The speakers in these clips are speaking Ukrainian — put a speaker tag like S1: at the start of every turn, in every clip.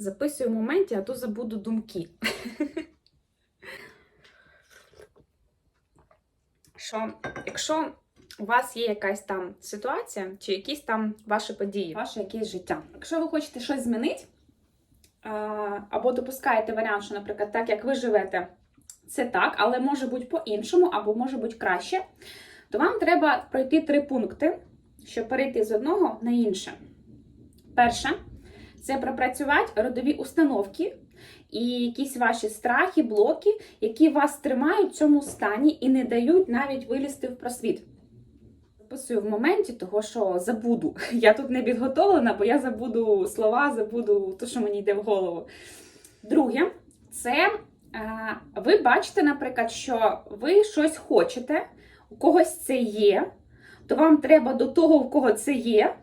S1: Записую в моменті, а то забуду думки. Що, якщо у вас є якась там ситуація, чи якісь там ваші події, ваше якесь життя. Якщо ви хочете щось змінити, або допускаєте варіант, що, наприклад, так як ви живете, це так, але може бути по-іншому, або може бути краще, то вам треба пройти три пункти, щоб перейти з одного на інше. Перше, це пропрацювати родові установки і якісь ваші страхи, блоки, які вас тримають в цьому стані і не дають навіть вилізти в просвіт. Записую в моменті, того що забуду. Я тут не підготовлена, бо я забуду слова, забуду те, що мені йде в голову. Друге, це е, ви бачите, наприклад, що ви щось хочете, у когось це є, то вам треба до того, у кого це є,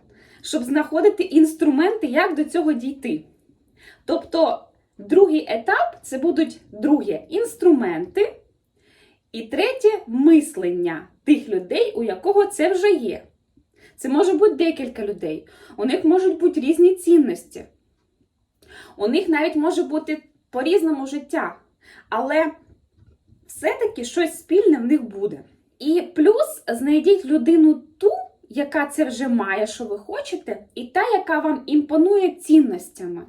S1: щоб знаходити інструменти, як до цього дійти. Тобто, другий етап це будуть друге інструменти. І третє мислення тих людей, у якого це вже є. Це може бути декілька людей. У них можуть бути різні цінності. У них навіть може бути по-різному життя. Але все-таки щось спільне в них буде. І плюс знайдіть людину ту, яка це вже має, що ви хочете, і та, яка вам імпонує цінностями.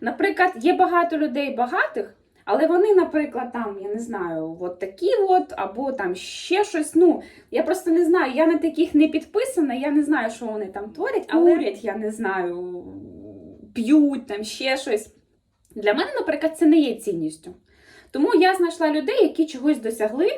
S1: Наприклад, є багато людей багатих, але вони, наприклад, там, я не знаю, от такі от, або там ще щось. Ну, я просто не знаю, я на таких не підписана, я не знаю, що вони там творять, але Курять, я не знаю, п'ють там ще щось. Для мене, наприклад, це не є цінністю. Тому я знайшла людей, які чогось досягли,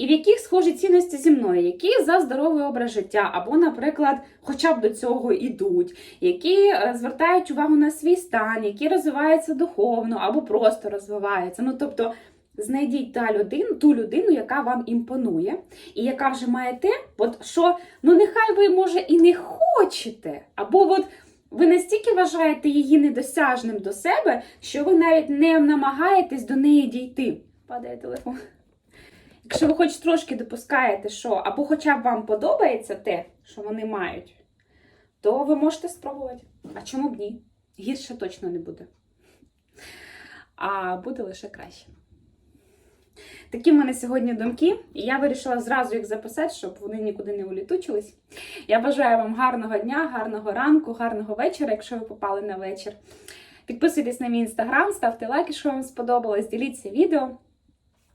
S1: і в яких схожі цінності зі мною, які за здоровий образ життя, або, наприклад, хоча б до цього йдуть, які е, звертають увагу на свій стан, які розвиваються духовно або просто розвиваються. Ну, тобто, знайдіть та людину, ту людину, яка вам імпонує, і яка вже має те, от що ну нехай ви може і не хочете, або от. Ви настільки вважаєте її недосяжним до себе, що ви навіть не намагаєтесь до неї дійти. Падає телефон. Якщо ви хоч трошки допускаєте, що або хоча б вам подобається те, що вони мають, то ви можете спробувати. А чому б ні? Гірше точно не буде. А буде лише краще. Такі в мене сьогодні думки, і я вирішила зразу їх записати, щоб вони нікуди не улітучились. Я бажаю вам гарного дня, гарного ранку, гарного вечора, якщо ви попали на вечір. Підписуйтесь на мій інстаграм, ставте лайки, що вам сподобалось, діліться відео.